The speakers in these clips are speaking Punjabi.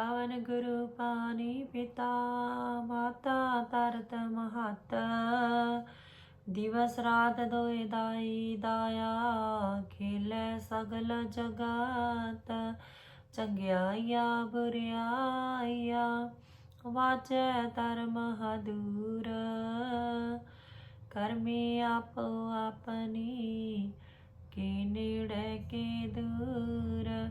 ਪਵਨ ਗੁਰੂ ਪਾਣੀ ਪਿਤਾ, ਮਾਤਾ ਤਰਤ ਮਹਤ। ਦਿਵਸ ਰਾਤ ਦੋਇ ਦਾਈ ਦਾਇਆ, ਖੇਲੇ ਸਗਲ ਜਗਤ। ਚੰਗਿਆਈਆ, ਬੁਰਿਆਈਆ, ਵਾਚੈ ਧਰਮ ਹਦੂਰ। ਕਰਮੀ ਆਪੋ ਆਪਣੀ, ਕੇ ਨੇੜੇ ਕੇ ਦੂਰ।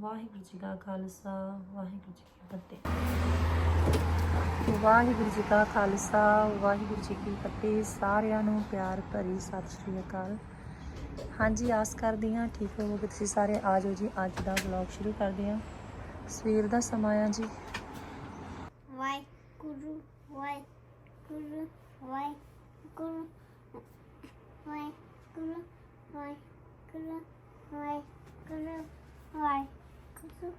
ਵਾਹਿਗੁਰੂ ਜੀ ਕਾ ਖਾਲਸਾ ਵਾਹਿਗੁਰੂ ਜੀ ਕੀ ਫਤਿਹ। ਵਾਹਿਗੁਰੂ ਜੀ ਕਾ ਖਾਲਸਾ ਵਾਹਿਗੁਰੂ ਜੀ ਕੀ ਫਤਿਹ। ਸਾਰਿਆਂ ਨੂੰ ਪਿਆਰ ਭਰੀ ਸਤਿ ਸ਼੍ਰੀ ਅਕਾਲ। ਹਾਂਜੀ ਆਸ ਕਰਦੀ ਹਾਂ ਠੀਕ ਹੋਵੋਗੇ ਤੁਸੀਂ ਸਾਰੇ। ਆ ਜਾਓ ਜੀ ਅੱਜ ਦਾ ਵਲੌਗ ਸ਼ੁਰੂ ਕਰਦੇ ਹਾਂ। ਸਵੇਰ ਦਾ ਸਮਾਂ ਆ ਜੀ। ਵਾਹਿਗੁਰੂ ਵਾਹਿਗੁਰੂ ਵਾਹਿਗੁਰੂ ਵਾਹਿਗੁਰੂ ਵਾਹਿਗੁਰੂ ਵਾਹਿਗੁਰੂ ਵਾਹਿਗੁਰੂ 있어.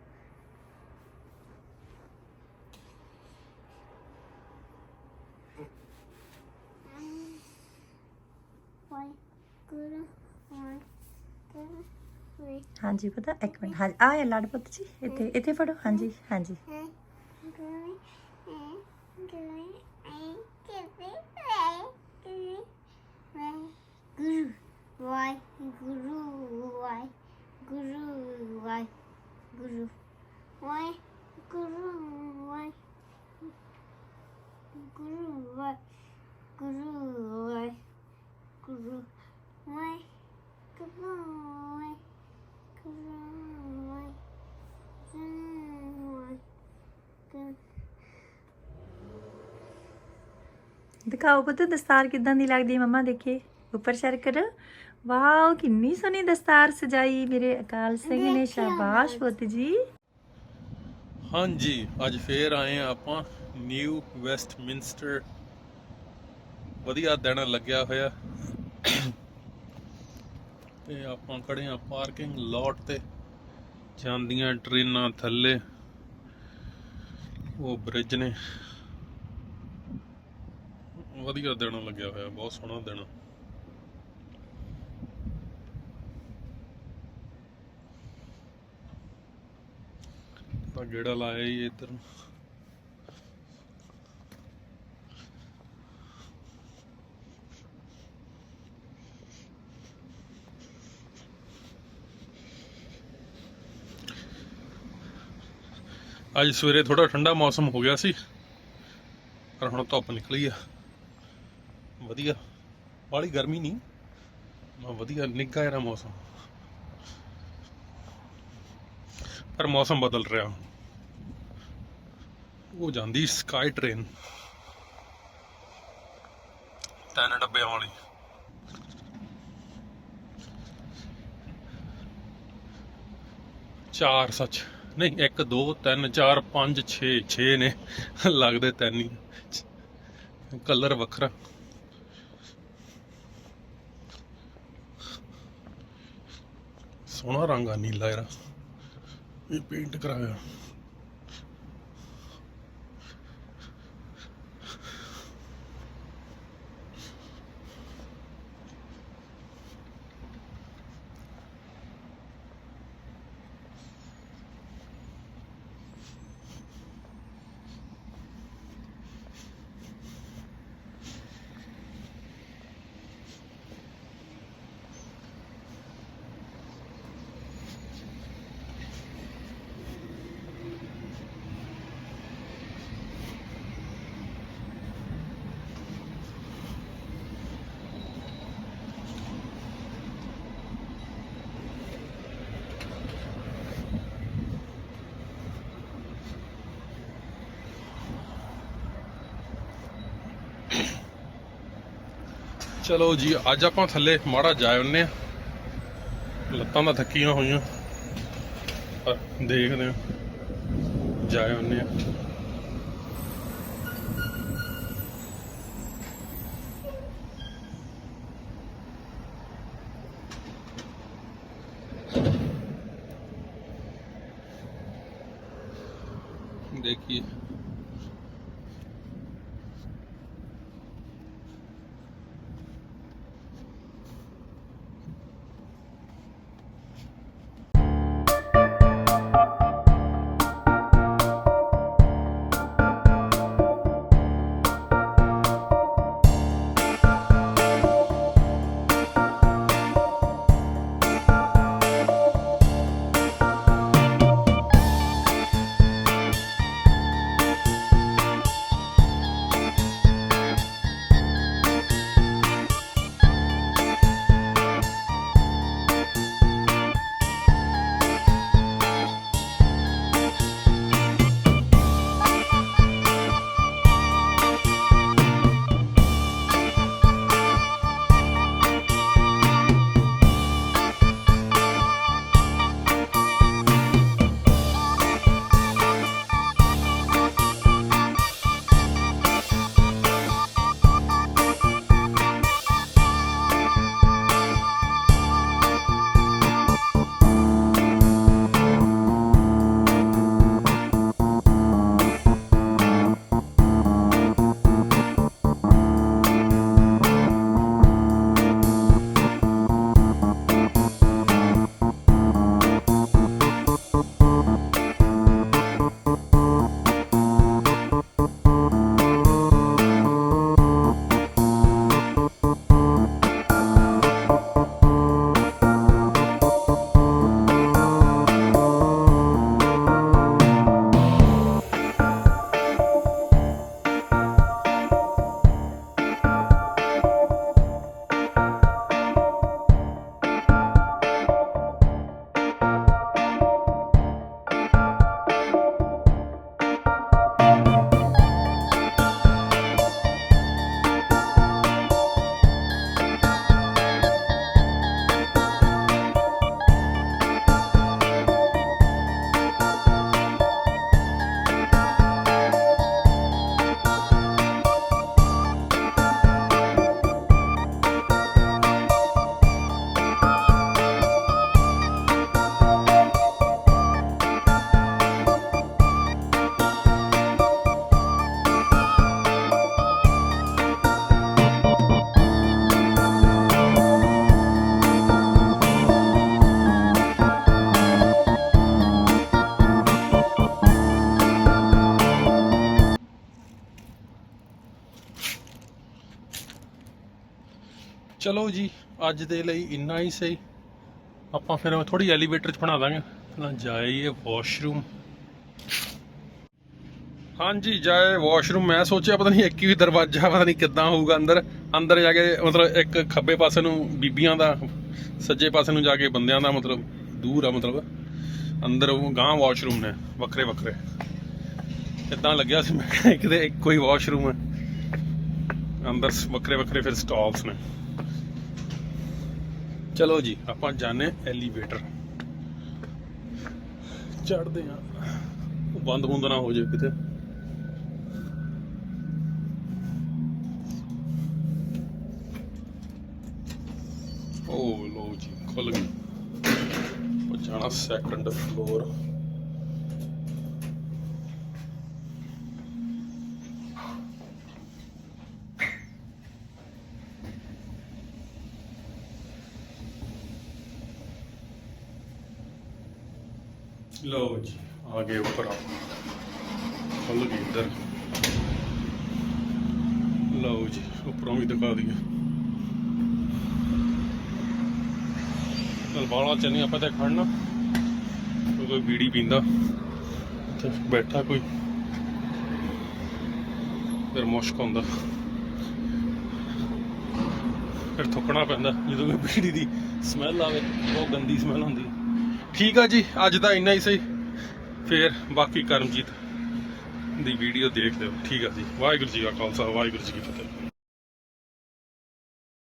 ਹਾਂਜੀ ਪਤਾ ਇੱਕ ਮਿੰਟ ਹਾਂ ਆ ਇਹ ਲੜ ਪੁੱਤ ਜੀ ਇੱਥੇ ਇੱਥੇ ਫੜੋ ਹਾਂਜੀ ਹਾਂਜੀ ਗੁਰੂ Waheguru Waheguru Waheguru Guru. Vai, guru, vai. Guru, vai. Guru, vai. Guru, vai. Guru, vai. Guru, vai. ਦਿਖਾਓ ਪੁੱਤ ਦਸਤਾਰ ਕਿਦਾਂ ਦੀ ਲੱਗਦੀ ਮੰਮਾ ਦੇਖੇ ਉੱਪਰ ਸ਼ੇਅਰ ਕਰ ਵਾਓ ਕਿੰਨੀ ਸੋਹਣੀ ਦਸਤਾਰ ਸਜਾਈ ਮੇਰੇ ਅਕਾਲ ਸਿੰਘ ਨੇ ਸ਼ਾਬਾਸ਼ ਪੁੱਤ ਜੀ। ਹਾਂਜੀ ਅੱਜ ਫੇਰ ਆਏ ਆ ਆਪਾਂ ਨਿਊ ਵੈਸਟਮਿੰਸਟਰ। ਵਧੀਆ ਦਿਨ ਲੱਗਿਆ ਹੋਇਆ। ਤੇ ਆਪਾਂ ਖੜੇ ਆ ਪਾਰਕਿੰਗ ਲੋਟ ਤੇ। ਜਾਂਦੀਆਂ ਟ੍ਰੇਨਾਂ ਥੱਲੇ। ਉਹ ਬ੍ਰਿਜ ਨੇ। ਵਧੀਆ ਦਿਨ ਲੱਗਿਆ ਹੋਇਆ ਬਹੁਤ ਸੋਹਣਾ ਦਿਨ। ਆਪਾਂ ਗੇੜਾ ਲਾਇਆ ਹੀ ਇੱਧਰ ਨੂੰ। ਅੱਜ ਸਵੇਰੇ ਥੋੜਾ ਠੰਡਾ ਮੌਸਮ ਹੋ ਗਿਆ ਸੀ, ਪਰ ਹੁਣ ਧੁੱਪ ਨਿਕਲੀ ਆ। ਵਧੀਆ, ਬਾਹਲੀ ਗਰਮੀ ਨਹੀਂ, ਮੈਂ ਵਧੀਆ ਨਿੱਘਾ ਜਿਹਾ ਮੌਸਮ। ਪਰ ਮੌਸਮ ਬਦਲ ਰਿਹਾ। ਉਹ ਜਾਂਦੀ ਸਕਾਈ ਟ੍ਰੇਨ ਤਿੰਨ ਡੱਬਿਆਂ ਵਾਲੀ। ਚਾਰ, ਸੱਚ। ਨਹੀਂ 1 2 3 4 5 6 6 ਨੇ। ਲੱਗਦੇ ਤਿੰਨ ਹੀ। ਕਲਰ ਵੱਖਰਾ। ਸੋਹਣਾ ਰੰਗ ਆ ਨੀਲਾ ਇਹਦਾ। ਇਹ ਪੇਂਟ ਕਰਾਇਆ। ਚਲੋ ਜੀ, ਅੱਜ ਆਪਾਂ ਥੱਲੇ ਮਾੜਾ ਜਾ ਆਉਨੇ ਆ ਲੱਤਾਂ ਦਾ ਥੱਕੀਆਂ ਹੋਈਆਂ। ਪਰ ਦੇਖਦੇ ਆ ਜਾ ਆਉਨੇ ਆ ਦੇਖੀਏ। ਚਲੋ ਜੀ, ਅੱਜ ਦੇ ਲਈ ਇੰਨਾ ਹੀ ਸਹੀ। ਆਪਾਂ ਫਿਰ ਥੋੜੀ ਐਲੀਵੇਟਰ ਚ ਬਣਾ ਦਾਂਗੇ। ਪਹਿਲਾਂ ਜਾਈਏ ਵਾਸ਼ਰੂਮ ਹਾਂਜੀ, ਜਾਏ ਵਾਸ਼ਰੂਮ ਮੈਂ ਸੋਚਿਆ ਪਤਾ ਨਹੀਂ ਇੱਕ ਹੀ ਦਰਵਾਜ਼ਾ, ਪਤਾ ਨਹੀਂ ਕਿੱਦਾਂ ਹੋਊਗਾ ਅੰਦਰ। ਅੰਦਰ ਜਾ ਕੇ ਮਤਲਬ ਇੱਕ ਖੱਬੇ ਪਾਸੇ ਨੂੰ ਬੀਬੀਆਂ ਦਾ, ਸੱਜੇ ਪਾਸੇ ਨੂੰ ਜਾ ਕੇ ਬੰਦਿਆਂ ਦਾ ਮਤਲਬ ਦੂਰ ਆ ਮਤਲਬ। ਅੰਦਰ ਉਹ ਗਾਂ ਵਾਸ਼ਰੂਮ ਨੇ, ਵੱਖਰੇ ਵੱਖਰੇ। ਇਦਾਂ ਲੱਗਿਆ ਸੀ? ਮੈਂ ਕਿਹਾ ਇੱਕੋ ਹੀ ਵਾਸ਼ਰੂਮ ਹੈ। ਅੰਦਰ ਵੱਖਰੇ ਵੱਖਰੇ ਫਿਰ ਸਟਾਲਸ ਨੇ। ਚਲੋ ਜੀ ਆਪਾਂ ਜਾਣੇ ਐਲੀਵੇਟਰ ਚੜਦੇ ਆ ਬੰਦ ਬੰਦ ਨਾ ਹੋ ਜਾਏ ਕਿਤੇ। ਓ ਲੋ ਜੀ ਖੁੱਲ ਗਈ। ਉਹ ਜਾਣਾ ਸੈਕੰਡ ਫਲੋਰ ਲਓ ਜੀ, ਆ ਗਏ ਉੱਪਰ ਖੁੱਲ ਗਈ ਇੱਧਰ। ਲਓ ਜੀ, ਉੱਪਰੋਂ ਵੀ ਦਿਖਾ ਦਈਏ। ਚਲ ਬਾਲਾ ਚੰਨੀ ਆਪਾਂ ਤੇ ਖੜਨਾ। ਕੋਈ ਬੀੜੀ ਪੀਂਦਾ। ਉੱਥੇ ਬੈਠਾ ਕੋਈ। ਫਿਰ ਮੁਸ਼ਕ ਹੁੰਦਾ ਫਿਰ ਥੁੱਕਣਾ ਪੈਂਦਾ। ਜਦੋਂ ਕੋਈ ਬੀੜੀ ਦੀ ਸਮੈਲ ਆਵੇ, ਬਹੁਤ ਗੰਦੀ ਸਮੈਲ ਹੁੰਦੀ ਠੀਕ ਆ ਜੀ, ਅੱਜ ਦਾ ਇੰਨਾ ਹੀ ਸਹੀ। ਫਿਰ ਬਾਕੀ ਕਰਮਜੀਤ ਦੀ ਵੀਡੀਓ ਦੇਖਦੇ ਹੋ ਠੀਕ ਆ ਜੀ। ਵਾਹਿਗੁਰੂ ਜੀ ਕਾ ਖਾਲਸਾ, ਵਾਹਿਗੁਰੂ ਜੀ ਕੀ ਫਤਿਹ।